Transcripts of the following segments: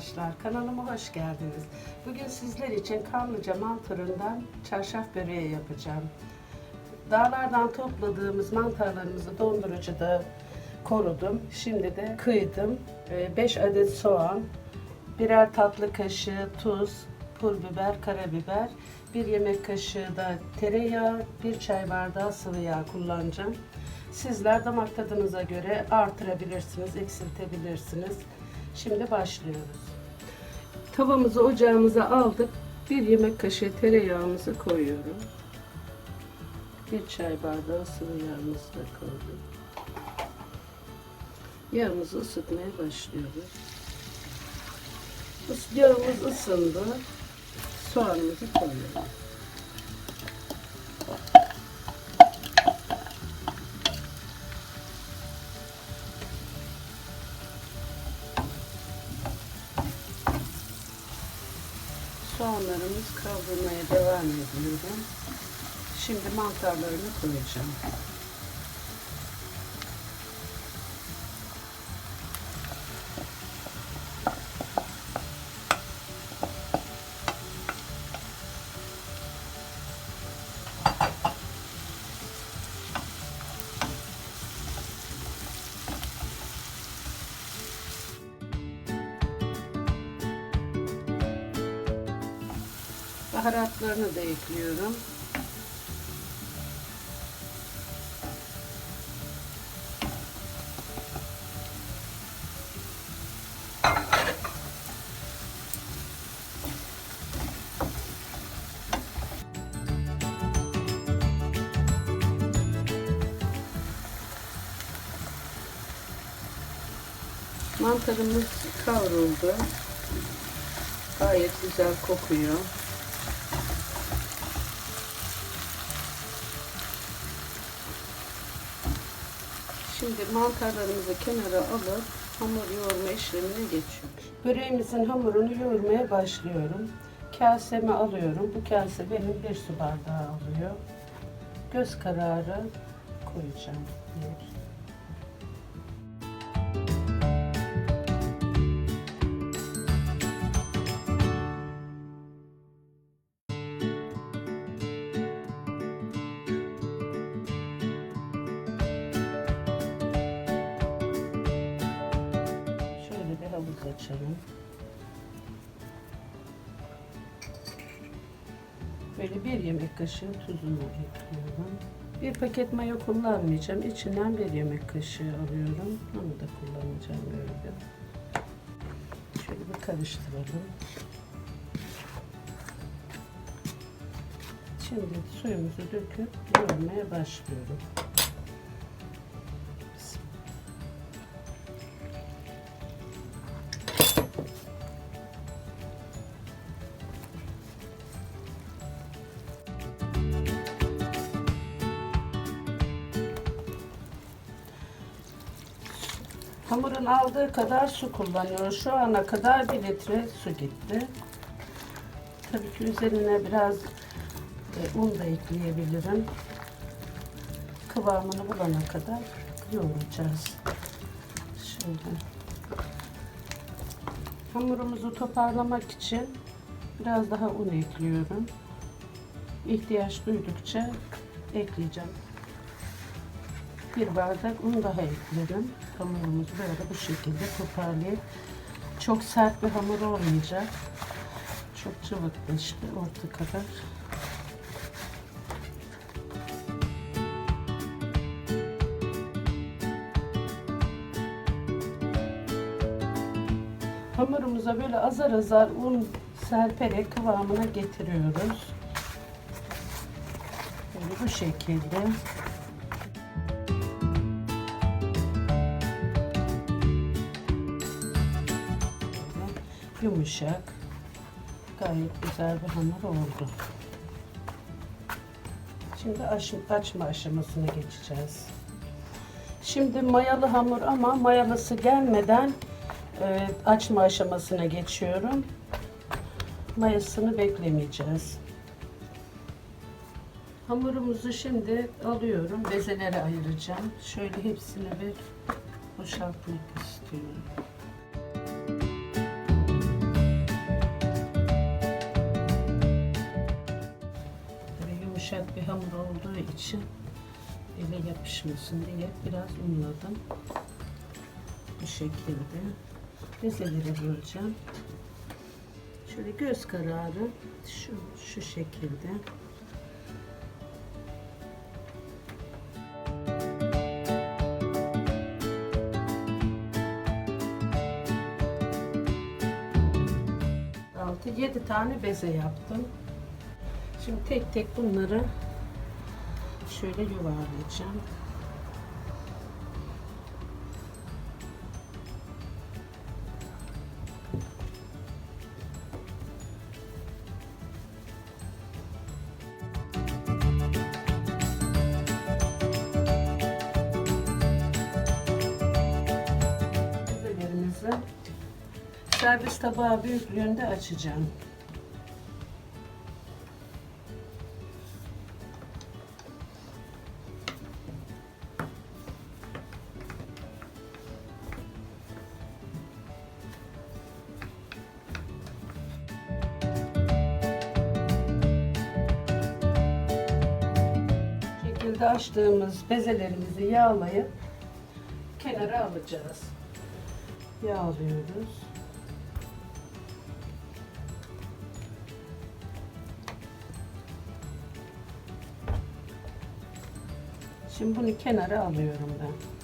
arkadaşlar, kanalıma hoş geldiniz. Bugün sizler için Kanlıca mantarından çarşaf böreği yapacağım. Dağlardan topladığımız mantarlarımızı dondurucuda korudum. Şimdi de kıydım. 5 adet soğan, birer tatlı kaşığı tuz, pul biber, karabiber, bir yemek kaşığı da tereyağı, bir çay bardağı sıvı yağ kullanacağım. Sizler damak tadınıza göre artırabilirsiniz, eksiltebilirsiniz. Şimdi başlıyoruz. Tavamızı ocağımıza aldık. Bir yemek kaşığı tereyağımızı koyuyorum. Bir çay bardağı sıvı yağımızı da koydum. Yağımızı ısıtmaya başlıyoruz. Yağımız ısındı. Soğanımızı koyuyorum. Soğanlarımız kavrulmaya devam ediyor. Şimdi mantarlarını koyacağım. Baharatlarını da ekliyorum. Mantarımız kavruldu. Gayet güzel kokuyor. Şimdi mantarlarımızı kenara alıp hamur yoğurma işlemine geçiyoruz. Böreğimizin hamurunu yoğurmaya başlıyorum. Kasemi alıyorum. Bu kase benim bir su bardağı alıyor. Göz kararı koyacağım. Bir Böyle bir yemek kaşığı tuzunu ekliyorum. Bir paket maya kullanmayacağım. İçinden bir yemek kaşığı alıyorum. Onu da kullanacağım böyle. Şöyle bir karıştıralım. Şimdi suyumuzu döküp yoğurmaya başlıyorum. Hamurun aldığı kadar su kullanıyoruz. Şu ana kadar bir litre su gitti. Tabii ki üzerine biraz e, un da ekleyebilirim. Kıvamını bulana kadar yoğuracağız. Şimdi hamurumuzu toparlamak için biraz daha un ekliyorum. İhtiyaç duydukça ekleyeceğim. Bir bardak un daha ekledim. Hamurumuzu böyle bu şekilde toparlayıp çok sert bir hamur olmayacak. Çok cıvıklı işte orta kadar. Hamurumuza böyle azar azar un serperek kıvamına getiriyoruz. Böyle bu şekilde. Yumuşak, gayet güzel bir hamur oldu. Şimdi açma aşamasına geçeceğiz. Şimdi mayalı hamur ama mayalısı gelmeden e, açma aşamasına geçiyorum. Mayasını beklemeyeceğiz. Hamurumuzu şimdi alıyorum. Bezelere ayıracağım. Şöyle hepsini bir boşaltmak istiyorum. Yumuşak bir hamur olduğu için ele yapışmasın diye biraz unladım. Bu şekilde bezeleri böleceğim. Şöyle göz kararı şu şu şekilde. Altı yedi tane beze yaptım. Şimdi tek tek bunları şöyle yuvarlayacağım. Servis tabağı büyüklüğünde açacağım. Şekilde açtığımız bezelerimizi yağlayıp kenara alacağız. Yağlıyoruz. Şimdi bunu kenara alıyorum ben.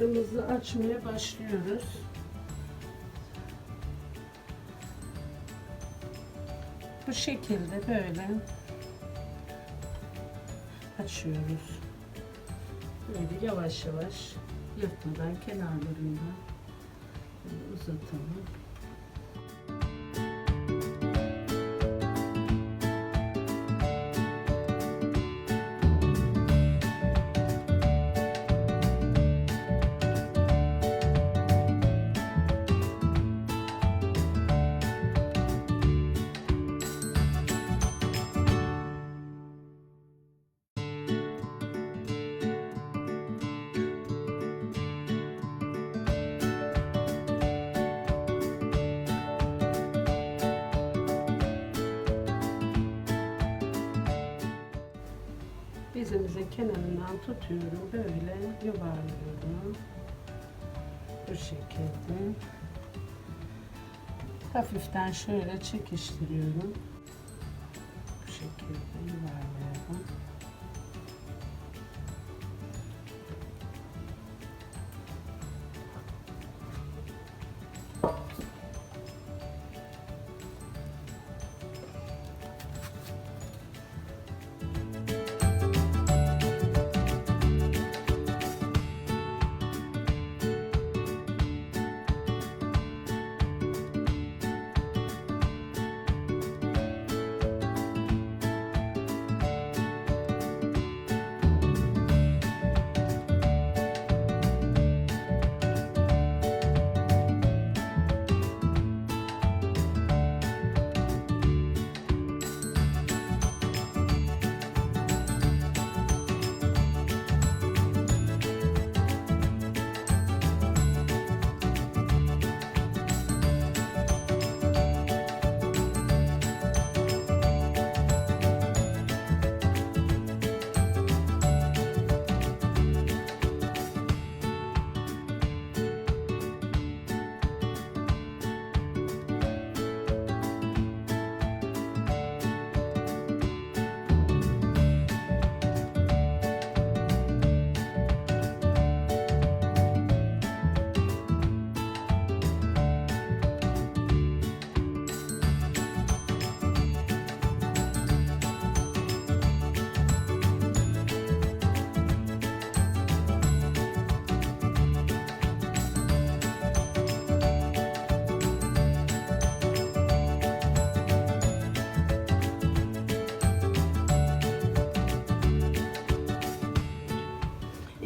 Hamurlarımızı açmaya başlıyoruz. Bu şekilde böyle açıyoruz. Böyle yavaş yavaş yırtmadan kenarlarından uzatalım. Bezemizin kenarından tutuyorum. Böyle yuvarlıyorum. Bu şekilde. Hafiften şöyle çekiştiriyorum.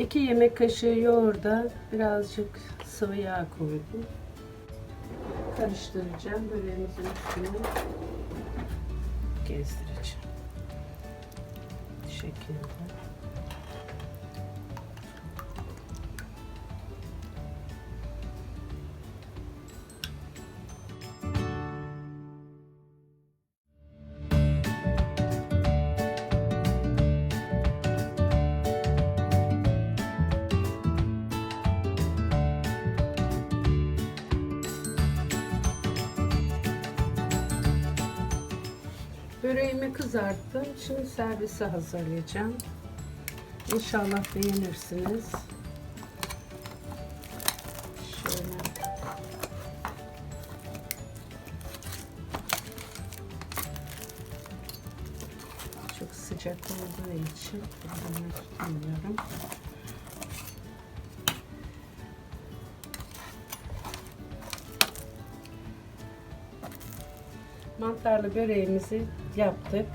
2 yemek kaşığı yoğurda birazcık sıvı yağ koydum. Karıştıracağım. Böreğimizin üstüne gezdireceğim. Şekilde. Böreğimi kızarttım. Şimdi servise hazırlayacağım. İnşallah beğenirsiniz. Şöyle. Çok sıcak olduğu için tutamıyorum. Mantarlı böreğimizi yaptık.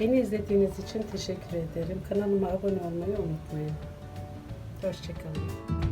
Beni izlediğiniz için teşekkür ederim. Kanalıma abone olmayı unutmayın. Hoşçakalın.